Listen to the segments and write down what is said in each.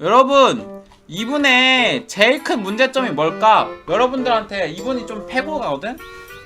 여러분 이분의 제일 큰 문제점이 뭘까? 여러분들한테 이분이 좀 패고가거든?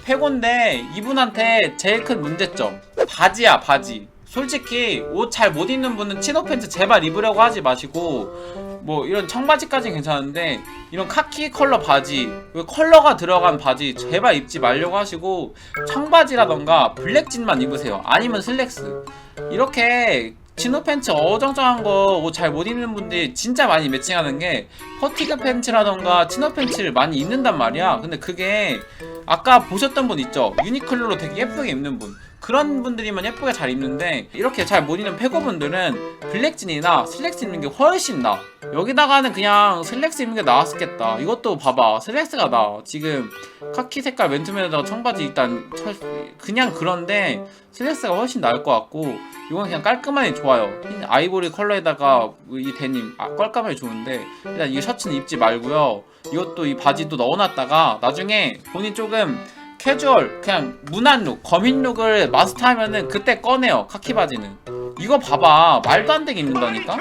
패고인데 이분한테 제일 큰 문제점 바지야 바지 솔직히 옷 잘 못 입는 분은 치노 팬츠 제발 입으려고 하지 마시고 뭐 이런 청바지까지는 괜찮은데 이런 카키 컬러 바지 그 컬러가 들어간 바지 제발 입지 말려고 하시고 청바지라던가 블랙진만 입으세요 아니면 슬랙스 이렇게 치노 팬츠 어정쩡한 거 옷 잘 못 입는 분들이 진짜 많이 매칭하는 게 퍼티그 팬츠라던가 치노 팬츠를 많이 입는단 말이야. 근데 그게 아까 보셨던 분 있죠? 유니클로로 되게 예쁘게 입는 분 그런 분들이면 예쁘게 잘 입는데 이렇게 잘 못 입는 패거분들은 블랙진이나 슬랙스 입는 게 훨씬 나 여기다가는 그냥 슬랙스 입는 게 나았겠다. 이것도 봐봐. 슬랙스가 나 지금 카키 색깔 맨투맨에다가 청바지 일단 찰- 그냥 그런데 슬랙스가 훨씬 나을 것 같고 이건 그냥 깔끔하게 좋아요. 흰 아이보리 컬러에다가 이 데님 아, 깔끔하게 좋은데 일단 이 셔츠는 입지 말고요. 이것도 이 바지도 넣어놨다가 나중에 본인 조금 캐주얼 그냥 무난 룩 거민 룩을 마스터하면은 그때 꺼내요 카키 바지는. 이거 봐봐 말도 안 되게 입는다니까?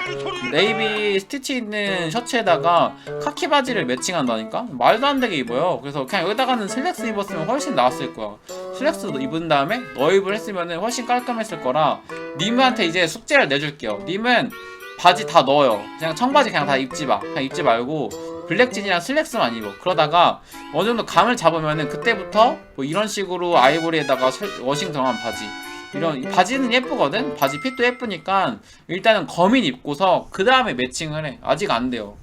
네이비 스티치 있는 셔츠에다가 카키 바지를 매칭한다니까? 말도 안 되게 입어요. 그래서 그냥 여기다가는 슬랙스 입었으면 훨씬 나았을 거야. 슬랙스 입은 다음에 너입을 했으면 훨씬 깔끔했을 거라 님한테 이제 숙제를 내줄게요. 님은 바지 다 넣어요. 그냥 청바지 그냥 다 입지 마. 그냥 입지 말고 블랙진이랑 슬랙스만 입어 그러다가 어느 정도 감을 잡으면은 그때부터 뭐 이런 식으로 아이보리에다가 설- 워싱 들어간 바지. 이런 이 바지는 예쁘거든? 바지 핏도 예쁘니까 일단은 거민 입고서 그 다음에 매칭을 해. 아직 안 돼요